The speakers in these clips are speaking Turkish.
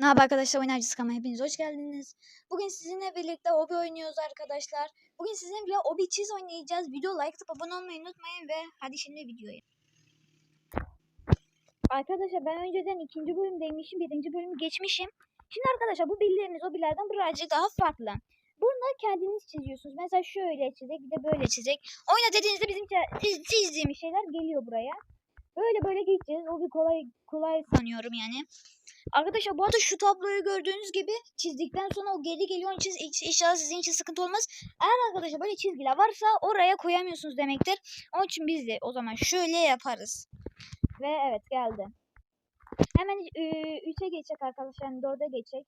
Merhaba arkadaşlar Oynayıcı Skama hepiniz hoş geldiniz. Bugün sizinle birlikte obi oynuyoruz arkadaşlar. Bugün sizinle obi çiz oynayacağız. Video like atıp abone olmayı unutmayın ve hadi şimdi videoya. Arkadaşlar ben önceden ikinci bölümdeymişim. Birinci bölümü geçmişim. Şimdi arkadaşlar bu bildiğimiz obilerden birazcık daha farklı. Bunları kendiniz çiziyorsunuz. Mesela şöyle çizecek bir de böyle çizecek. Oyna dediğinizde bizim çi- çiz- çizdiğimiz şeyler geliyor buraya. Böyle böyle gideceğiz. O bir kolay kolay sanıyorum yani. Arkadaşlar bu arada şu tabloyu gördüğünüz gibi çizdikten sonra o geri geliyor. İç- inşallah sizin için sıkıntı olmaz. Eğer arkadaşlar böyle çizgiler varsa oraya koyamıyorsunuz demektir. Onun için biz de o zaman şöyle yaparız. Ve evet geldi. Hemen 3'e geçecek arkadaşlar. Yani 4'e geçecek.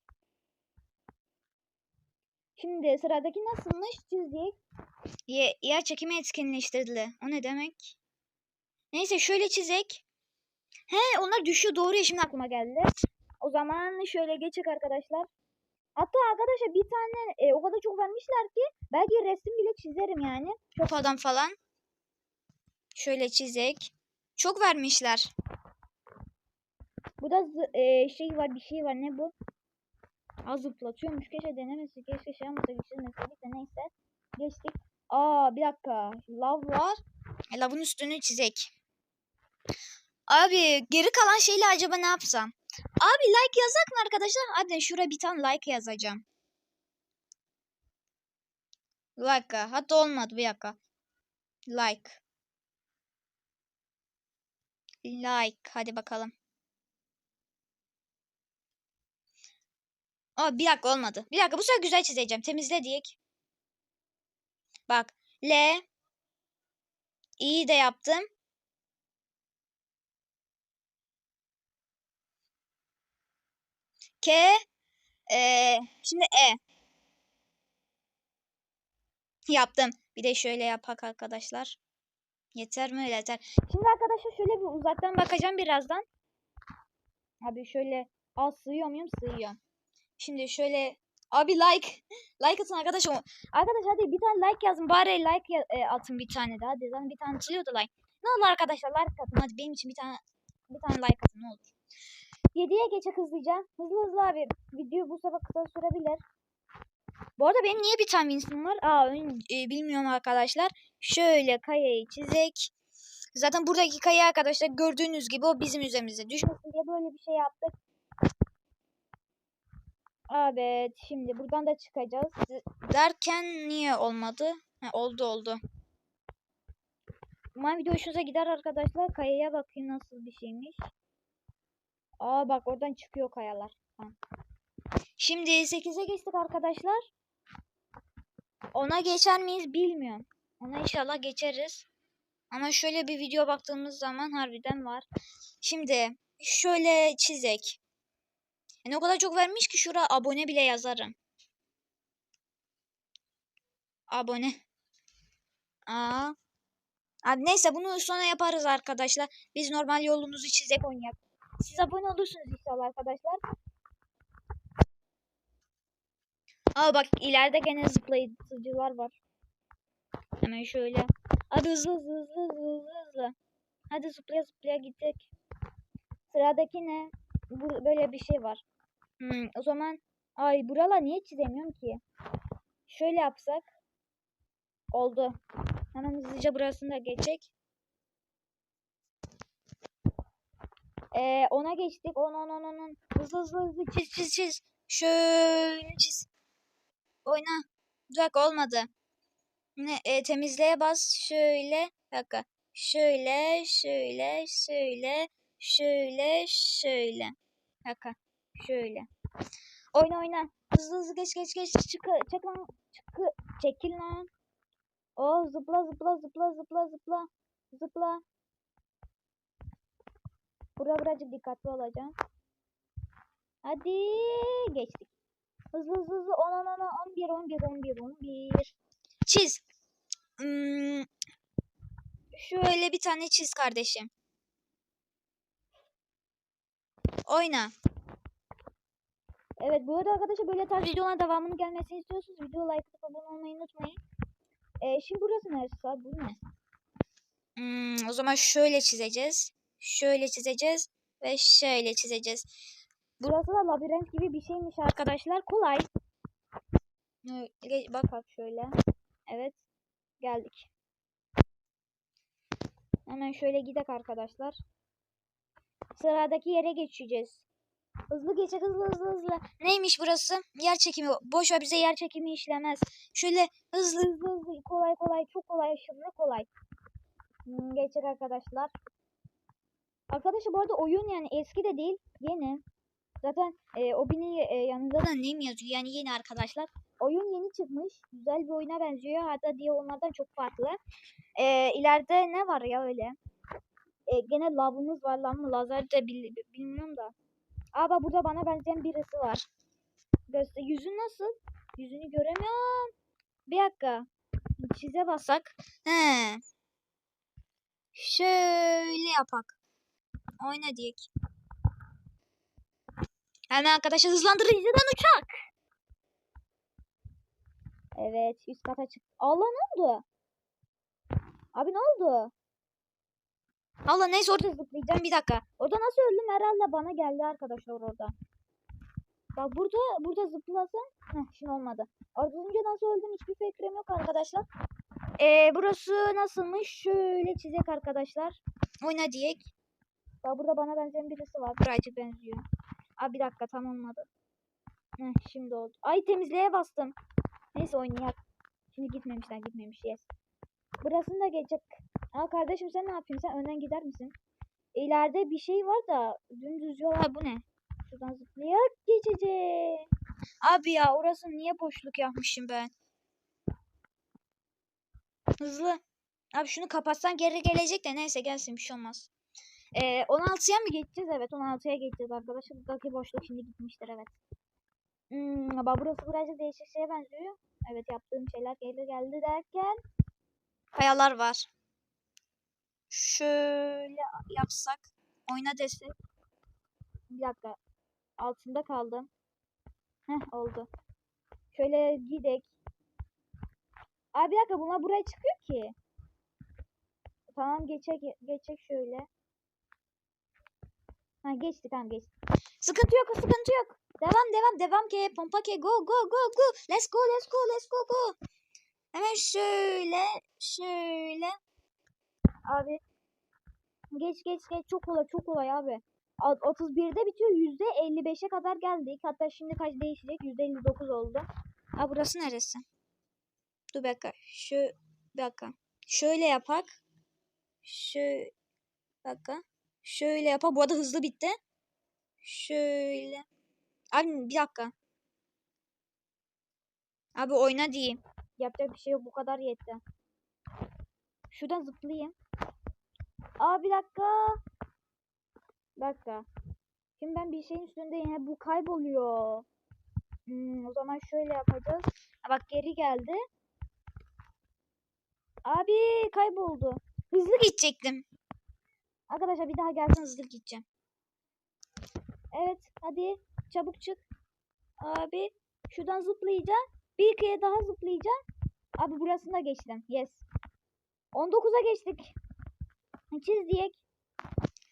Şimdi sıradaki nasılmış çizdik. Ye, yer çekimi etkinleştirdi. O ne demek? Neyse şöyle çizek. He onlar düşüyor doğru ya şimdi aklıma geldi. O zaman şöyle geçecek arkadaşlar. Hatta arkadaşlar bir tane e, o kadar çok vermişler ki belki resim bile çizerim yani. Çok adam falan. Şöyle çizek. Çok vermişler. Bu da e, şey var bir şey var ne bu? Az zıplatıyormuş. Keşke denemesi. Keşke şey yapmasa geçirmeseydik de neyse. Geçtik. Aa bir dakika. Lav var. E, lavın üstünü çizek. Abi geri kalan şeyle acaba ne yapsam? Abi like yazak mı arkadaşlar? Hadi şuraya bir tane like yazacağım. Dakika. Hatta olmadı bir dakika. Like. Like. Hadi bakalım. Aa, bir dakika olmadı. Bir dakika bu sefer güzel çizeceğim. Temizle diyek. Bak. L. İyi de yaptım. K. Ee, şimdi E. Yaptım. Bir de şöyle yapak arkadaşlar. Yeter mi? Yeter. Şimdi arkadaşlar şöyle bir uzaktan bakacağım birazdan. Abi şöyle. Al sığıyor muyum? Sığıyor. Şimdi şöyle. Abi like. like atın arkadaşlar. Arkadaş hadi bir tane like yazın. Bari like e, atın bir tane daha. Zaten bir tane atılıyordu like. Ne olur arkadaşlar like atın. Hadi benim için bir tane bir tane like atın ne olur. 7'ye geçe hızlıca. Hızlı hızlı abi. Video bu sefer kısa sürebilir. Bu arada benim niye bir tane Winston var? Aa e, bilmiyorum arkadaşlar. Şöyle kayayı çizek. Zaten buradaki kaya arkadaşlar gördüğünüz gibi o bizim üzerimize düşmesin diye böyle bir şey yaptık. Evet şimdi buradan da çıkacağız. Derken niye olmadı? Ha, oldu oldu. Umarım video hoşunuza gider arkadaşlar. Kayaya bakayım nasıl bir şeymiş. Aa bak oradan çıkıyor kayalar. Tamam. Şimdi 8'e geçtik arkadaşlar. Ona geçer miyiz bilmiyorum. Ona inşallah geçeriz. Ama şöyle bir video baktığımız zaman harbiden var. Şimdi şöyle çizek. Yani o kadar çok vermiş ki şura abone bile yazarım. Abone. Aa. Abi neyse bunu sonra yaparız arkadaşlar. Biz normal yolumuzu çizek oynayak. Siz abone olursunuz inşallah arkadaşlar. Aa bak ileride gene zıplayıcılar var. Hemen şöyle. Hadi hızlı hızlı hızlı hızlı hızlı. Hadi zıplaya zıplaya gidecek. Sıradaki ne? Bu, böyle bir şey var. Hmm, o zaman ay buralar niye çizemiyorum ki? Şöyle yapsak. Oldu. Hemen hızlıca burasını da geçecek. Ee, ona geçtik. On on on on on. Hızlı hızlı hızlı çiz çiz çiz. Şöyle çiz. Oyna. Dakika olmadı. Ne, e, temizleye bas. Şöyle. Bir dakika. Şöyle, şöyle, şöyle, şöyle, şöyle. Bir dakika. Şöyle. Oyna oyna. Hızlı hızlı geç geç geç. Çık, çek lan. Çık, çekil lan. Oh zıpla zıpla zıpla zıpla zıpla. Zıpla. Burada birazcık dikkatli olacağım. Hadi geçtik. Hızlı hızlı hızlı 10 10 10 11 11 11 11. Çiz. Hmm. Şöyle bir tane çiz kardeşim. Oyna. Evet bu arada arkadaşlar böyle tarz videoların devamının gelmesini istiyorsanız video like atıp abone olmayı unutmayın. Ee, şimdi burası neresi abi? Bu ne? Hmm, o zaman şöyle çizeceğiz. Şöyle çizeceğiz. Ve şöyle çizeceğiz. Burası da labirent gibi bir şeymiş arkadaşlar. Kolay. Bak bak şöyle. Evet. Geldik. Hemen şöyle gidek arkadaşlar. Sıradaki yere geçeceğiz. Hızlı geçek hızlı hızlı hızlı. Neymiş burası? Yer çekimi. Boş ver bize yer çekimi işlemez. Şöyle hızlı hızlı hızlı kolay kolay çok kolay aşırı kolay. Hmm, geçecek arkadaşlar. Arkadaşlar bu arada oyun yani eski de değil yeni. Zaten e, Obi'nin e, yanında da name yazıyor yani yeni arkadaşlar. Oyun yeni çıkmış. Güzel bir oyuna benziyor. Hatta diye onlardan çok farklı. E, ileride ne var ya öyle? E, gene lavımız var lan mı? Lazer de bil- bilmiyorum da. Aa bak burada bana benzeyen birisi var. Göster yüzü nasıl? Yüzünü göremiyorum. Bir dakika. Çize basak. He. Şöyle yapak. Oyna diyek. Hemen arkadaşlar hızlandırıcıdan uçak. Evet üst kata çık. Allah ne oldu? Abi ne oldu? Allah neyse orada zıplayacağım bir dakika. Orada nasıl öldüm herhalde bana geldi arkadaşlar orada. Bak burada burada zıplasam. Heh şimdi olmadı. Az önce nasıl öldüm hiçbir fikrim yok arkadaşlar. Ee, burası nasılmış? Şöyle çizek arkadaşlar. Oyna diyek. Bak burada bana benzeyen birisi var. Birazcık benziyor. Aa bir dakika tam olmadı. Heh, şimdi oldu. Ay temizliğe bastım. Neyse oynayak. Şimdi gitmemişler gitmemiş yes. Burasını da geçecek. Aa kardeşim sen ne yapıyorsun? Sen önden gider misin? İleride bir şey var da dümdüz yol. Ha bu ne? Şuradan zıplayarak geçeceğim. Abi ya orası niye boşluk yapmışım ben? Hızlı. Abi şunu kapatsan geri gelecek de neyse gelsin bir şey olmaz. Ee, 16'ya mı geçeceğiz? Evet 16'ya geçeceğiz arkadaşlar. Buradaki boşluk şimdi gitmiştir evet. Hmm, bak burası birazcık değişik şeye benziyor. Evet yaptığım şeyler geri geldi derken. Kayalar var. Şöyle yapsak. Oyna desek. Bir dakika. Altında kaldım. Heh oldu. Şöyle gidek. Abi bir dakika bunlar buraya çıkıyor ki. Tamam geçecek geçecek şöyle. Ha geçti tamam geçti. Sıkıntı yok sıkıntı yok. Devam devam devam ke pompa ke go go go go. Let's go let's go let's go go. Hemen şöyle şöyle. Abi geç geç geç çok kolay çok kolay abi. A- 31'de bitiyor %55'e kadar geldik. Hatta şimdi kaç değişecek? %59 oldu. Aa burası neresi? Dur bir dakika. Şu bir dakika. Şöyle yapak. Şu dakika. Şöyle yapak. Bu arada hızlı bitti. Şöyle. Abi bir dakika. Abi oyna diyeyim. Yapacak bir şey yok. Bu kadar yetti. Şuradan zıplayayım. Aa bir dakika. Bir dakika. Şimdi ben bir şeyin üstündeyim. He, bu kayboluyor. Hmm, o zaman şöyle yapacağız. Ha, bak geri geldi. Abi kayboldu. Hızlı gidecektim. Arkadaşlar bir daha gelsin hızlı gideceğim. Evet hadi çabuk çık. Abi şuradan zıplayacağım. Bir kere daha zıplayacağım. Abi burasına geçtim. Yes. 19'a geçtik. Çiz diyek.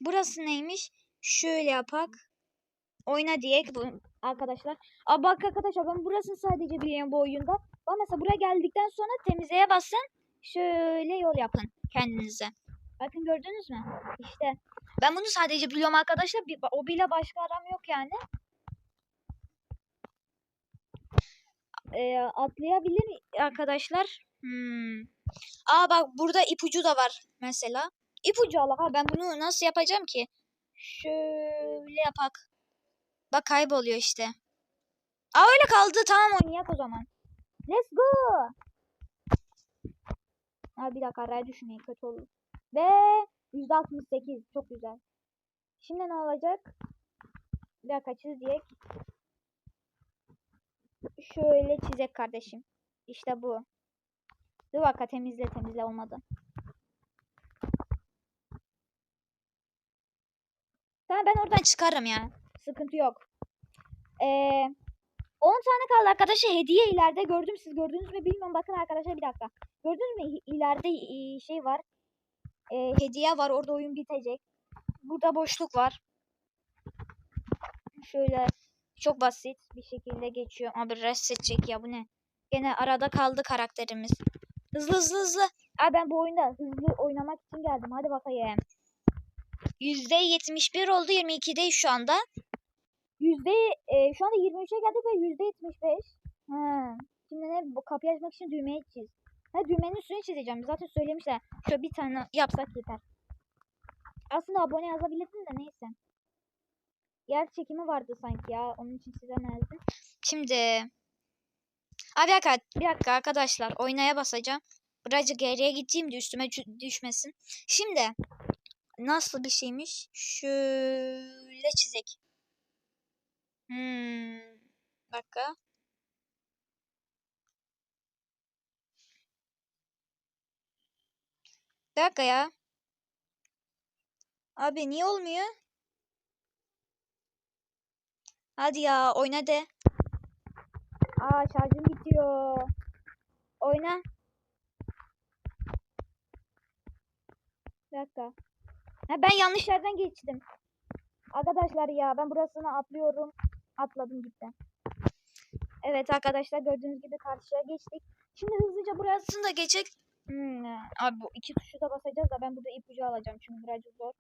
Burası neymiş? Şöyle yapak. Oyna diyek bu arkadaşlar. Aa bak arkadaşlar ben burasını sadece biliyorum bu oyunda. Bak mesela buraya geldikten sonra temizleye basın. Şöyle yol yapın kendinize. Bakın gördünüz mü? İşte ben bunu sadece biliyorum arkadaşlar. O bile başka aram yok yani. Ee, atlayabilir arkadaşlar. Hmm. Aa bak burada ipucu da var mesela. İpucu Allah ha ben bunu nasıl yapacağım ki? Şöyle yapak. Bak kayboluyor işte. Aa öyle kaldı. Tamam oynayak o zaman. Let's go. Aa bir dakika araya düşmeyin kötü olur. Ve %68 çok güzel. Şimdi ne olacak? Bir dakika çiz diyek. Şöyle çizek kardeşim. İşte bu. Dur dakika temizle temizle olmadı. Tamam ben oradan çıkarım ya. Sıkıntı yok. Ee, 10 tane kaldı arkadaşlar. Hediye ileride gördüm. Siz gördünüz mü bilmiyorum. Bakın arkadaşlar bir dakika. Gördünüz mü? İleride şey var. Ee, hediye var. Orada oyun bitecek. Burada boşluk var. şöyle çok basit bir şekilde geçiyor. Abi reset ya bu ne? Gene arada kaldı karakterimiz. Hızlı hızlı hızlı. Abi ben bu oyunda hızlı oynamak için geldim. Hadi bakayım. %71 oldu 22'deyiz şu anda. Yüzde e, şu anda 23'e geldik ve yüzde 75. Ha. Şimdi ne bu kapıyı açmak için düğmeyi çiz. Ha düğmenin üstünü çizeceğim. Zaten söylemişler. Şöyle bir tane yapsak yeter. Aslında abone yazabilirdim de neyse. Yer çekimi vardı sanki ya. Onun için çizemezdim. Şimdi Abi bir dakika, bir dakika arkadaşlar. Oynaya basacağım. Birazcık geriye gideyim de üstüme düşmesin. Şimdi nasıl bir şeymiş? Şöyle çizek. Hmm. Dakika. Bir dakika ya. Abi niye olmuyor? Hadi ya oyna de. Aa şarjım bitiyor. Oyna. Bir dakika. Ha, ben yanlış yerden geçtim. Arkadaşlar ya ben burasını atlıyorum. Atladım gitti. Evet arkadaşlar gördüğünüz gibi karşıya geçtik. Şimdi hızlıca burasını da geçecek. Hmm, abi bu iki tuşu da basacağız da ben burada ipucu alacağım çünkü birazcık zor.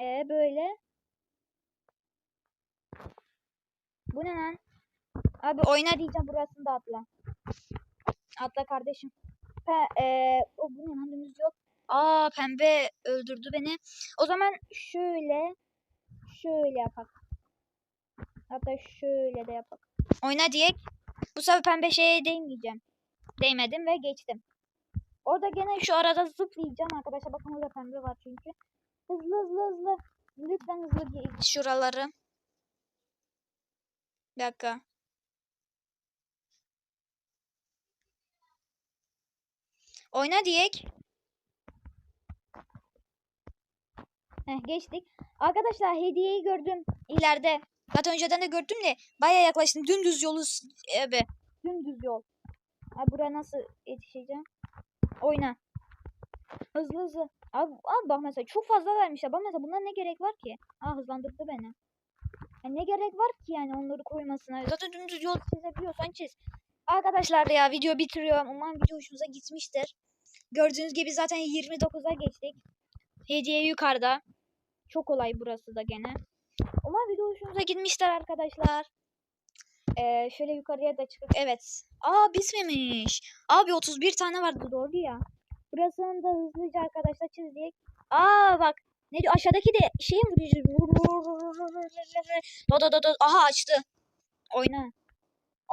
Ee böyle. Bu ne lan? Abi oyna diyeceğim burasını da atla. Atla kardeşim. Pe ee, o bu ne lan yok. Aa pembe öldürdü beni. O zaman şöyle şöyle yapak. Hatta şöyle de yapak. Oyna diyek. Bu sefer pembe şeye değmeyeceğim. Değmedim ve geçtim. Orada gene şu arada zıplayacağım arkadaşlar. Bakın orada pembe var çünkü. Hızlı hızlı hızlı. Lütfen hızlı git şuraları. Bir dakika. Oyna diyek. Heh, geçtik. Arkadaşlar hediyeyi gördüm ileride. Zaten önceden de gördüm de baya yaklaştım. Dümdüz yolu abi. Dümdüz yol. Abi buraya nasıl yetişeceğim? Oyna. Hızlı hızlı. Abi, abi bak mesela çok fazla vermişler. Bak mesela bundan ne gerek var ki? Aa hızlandırdı beni. Yani ne gerek var ki yani onları koymasına? Zaten dümdüz yol çizebiliyorsan çiz. Arkadaşlar ya video bitiriyorum. Umarım video hoşunuza gitmiştir. Gördüğünüz gibi zaten 29'a geçtik. Hediye yukarıda. Çok kolay burası da gene. Umarım video hoşunuza gitmiştir arkadaşlar. Ee, şöyle yukarıya da çıkıp evet. Aa bitmemiş. Abi 31 tane vardı doğru ya. Burasını da hızlıca arkadaşlar çizdik. Aa bak. Ne diyor aşağıdaki de şey mi Do do do do. Aha açtı. Oyna.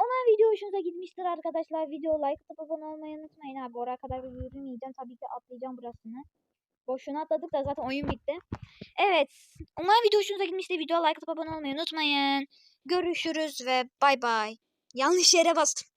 Umarım video hoşunuza gitmiştir arkadaşlar. Video like atıp abone olmayı unutmayın abi. Oraya kadar yürümeyeceğim. Tabii ki atlayacağım burasını. Boşuna atladık da zaten oyun bitti. Evet. Umarım video hoşunuza gitmiştir. Video like atıp abone olmayı unutmayın. Görüşürüz ve bay bay. Yanlış yere bastım.